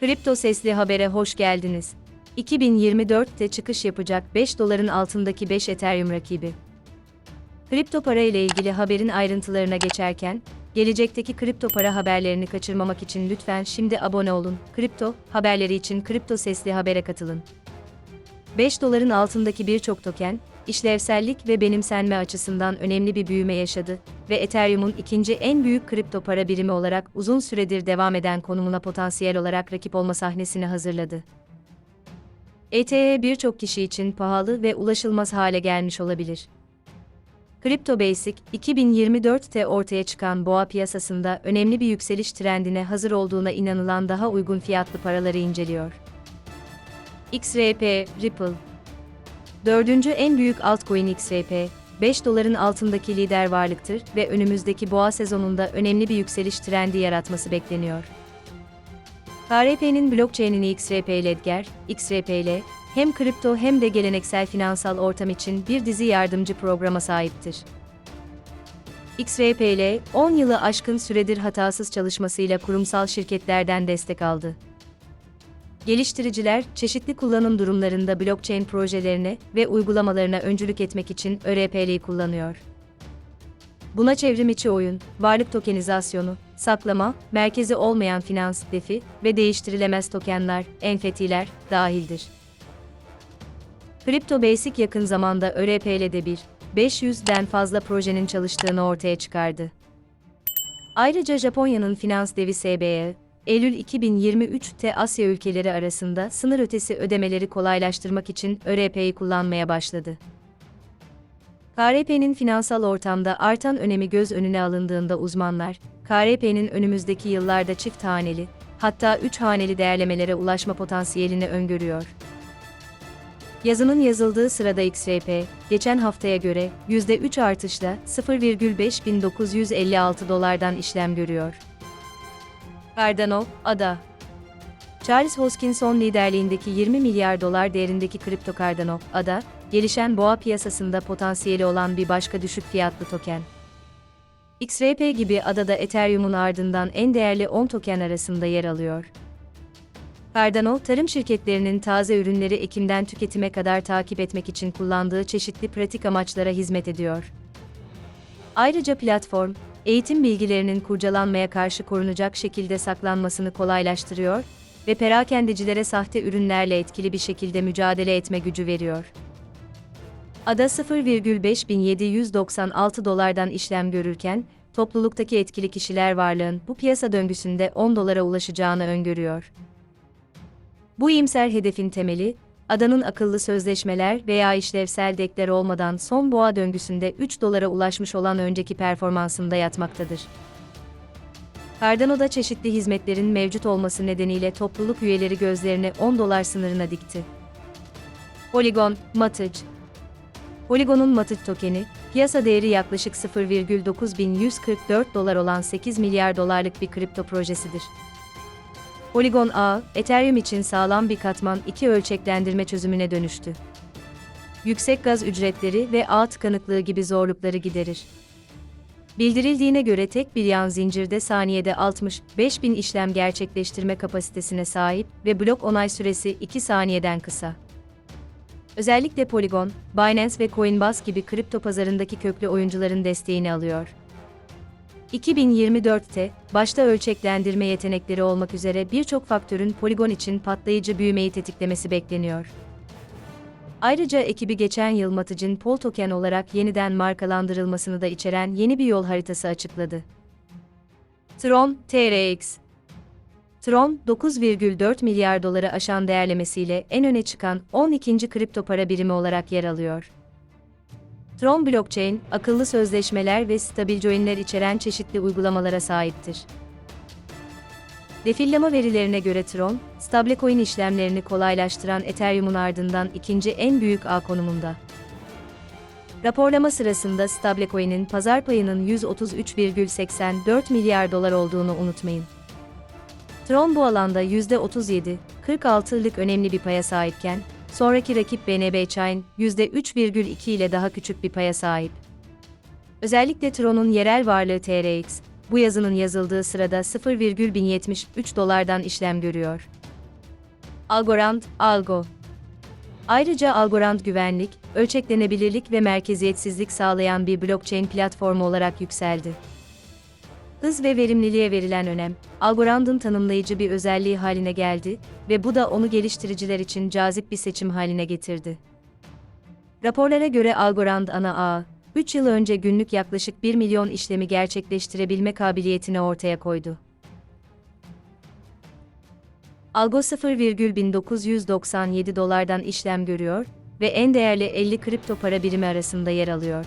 Kripto Sesli Haber'e hoş geldiniz. 2024'te çıkış yapacak 5 doların altındaki 5 Ethereum rakibi. Kripto para ile ilgili haberin ayrıntılarına geçerken, gelecekteki kripto para haberlerini kaçırmamak için lütfen şimdi abone olun. Kripto haberleri için Kripto Sesli Haber'e katılın. 5 doların altındaki birçok token, işlevsellik ve benimsenme açısından önemli bir büyüme yaşadı ve Ethereum'un ikinci en büyük kripto para birimi olarak uzun süredir devam eden konumuna potansiyel olarak rakip olma sahnesini hazırladı. ETH birçok kişi için pahalı ve ulaşılmaz hale gelmiş olabilir. Crypto Basic, 2024'te ortaya çıkan boğa piyasasında önemli bir yükseliş trendine hazır olduğuna inanılan daha uygun fiyatlı paraları inceliyor. XRP, Ripple. Dördüncü en büyük altcoin XRP, 5 doların altındaki lider varlıktır ve önümüzdeki boğa sezonunda önemli bir yükseliş trendi yaratması bekleniyor. KRP'nin blockchain'ini XRP Ledger, XRPL, hem kripto hem de geleneksel finansal ortam için bir dizi yardımcı programa sahiptir. XRPL, 10 yılı aşkın süredir hatasız çalışmasıyla kurumsal şirketlerden destek aldı. Geliştiriciler, çeşitli kullanım durumlarında blockchain projelerine ve uygulamalarına öncülük etmek için ÖRP'liyi kullanıyor. Buna çevrim içi oyun, varlık tokenizasyonu, saklama, merkezi olmayan finans, defi ve değiştirilemez tokenler, NFT'ler dahildir. Crypto Basic yakın zamanda ÖRP'de bir, 500'den fazla projenin çalıştığını ortaya çıkardı. Ayrıca Japonya'nın finans devi SBE, Eylül 2023'te Asya ülkeleri arasında sınır ötesi ödemeleri kolaylaştırmak için ÖRP'yi kullanmaya başladı. KRP'nin finansal ortamda artan önemi göz önüne alındığında uzmanlar, KRP'nin önümüzdeki yıllarda çift haneli, hatta üç haneli değerlemelere ulaşma potansiyelini öngörüyor. Yazının yazıldığı sırada XRP, geçen haftaya göre %3 artışla 0,5956 dolardan işlem görüyor. Cardano, ADA Charles Hoskinson liderliğindeki 20 milyar dolar değerindeki kripto Cardano, ADA, gelişen boğa piyasasında potansiyeli olan bir başka düşük fiyatlı token. XRP gibi ADA da Ethereum'un ardından en değerli 10 token arasında yer alıyor. Cardano, tarım şirketlerinin taze ürünleri ekimden tüketime kadar takip etmek için kullandığı çeşitli pratik amaçlara hizmet ediyor. Ayrıca platform, eğitim bilgilerinin kurcalanmaya karşı korunacak şekilde saklanmasını kolaylaştırıyor ve perakendecilere sahte ürünlerle etkili bir şekilde mücadele etme gücü veriyor. ADA 0,5796 dolardan işlem görürken, topluluktaki etkili kişiler varlığın bu piyasa döngüsünde 10 dolara ulaşacağını öngörüyor. Bu iyimser hedefin temeli, adanın akıllı sözleşmeler veya işlevsel dekler olmadan son boğa döngüsünde 3 dolara ulaşmış olan önceki performansında yatmaktadır. Cardano'da çeşitli hizmetlerin mevcut olması nedeniyle topluluk üyeleri gözlerini 10 dolar sınırına dikti. Polygon, Matic Polygon'un Matic tokeni, piyasa değeri yaklaşık 0,9144 dolar olan 8 milyar dolarlık bir kripto projesidir. Polygon ağ, Ethereum için sağlam bir katman iki ölçeklendirme çözümüne dönüştü. Yüksek gaz ücretleri ve ağ tıkanıklığı gibi zorlukları giderir. Bildirildiğine göre tek bir yan zincirde saniyede 65 bin işlem gerçekleştirme kapasitesine sahip ve blok onay süresi 2 saniyeden kısa. Özellikle Polygon, Binance ve Coinbase gibi kripto pazarındaki köklü oyuncuların desteğini alıyor. 2024'te, başta ölçeklendirme yetenekleri olmak üzere birçok faktörün Polygon için patlayıcı büyümeyi tetiklemesi bekleniyor. Ayrıca ekibi geçen yıl Matıc'ın Pol Token olarak yeniden markalandırılmasını da içeren yeni bir yol haritası açıkladı. Tron, TRX Tron, 9,4 milyar doları aşan değerlemesiyle en öne çıkan 12. kripto para birimi olarak yer alıyor. Tron Blockchain, akıllı sözleşmeler ve stabil joinler içeren çeşitli uygulamalara sahiptir. Defillama verilerine göre Tron, stablecoin işlemlerini kolaylaştıran Ethereum'un ardından ikinci en büyük ağ konumunda. Raporlama sırasında stablecoin'in pazar payının 133,84 milyar dolar olduğunu unutmayın. Tron bu alanda %37,46'lık önemli bir paya sahipken, sonraki rakip BNB Chain, %3,2 ile daha küçük bir paya sahip. Özellikle Tron'un yerel varlığı TRX, bu yazının yazıldığı sırada 0,1073 dolardan işlem görüyor. Algorand, Algo. Ayrıca Algorand güvenlik, ölçeklenebilirlik ve merkeziyetsizlik sağlayan bir blockchain platformu olarak yükseldi. Hız ve verimliliğe verilen önem, Algorand'ın tanımlayıcı bir özelliği haline geldi ve bu da onu geliştiriciler için cazip bir seçim haline getirdi. Raporlara göre Algorand ana ağ, 3 yıl önce günlük yaklaşık 1 milyon işlemi gerçekleştirebilme kabiliyetini ortaya koydu. Algo 0,1997 dolardan işlem görüyor ve en değerli 50 kripto para birimi arasında yer alıyor.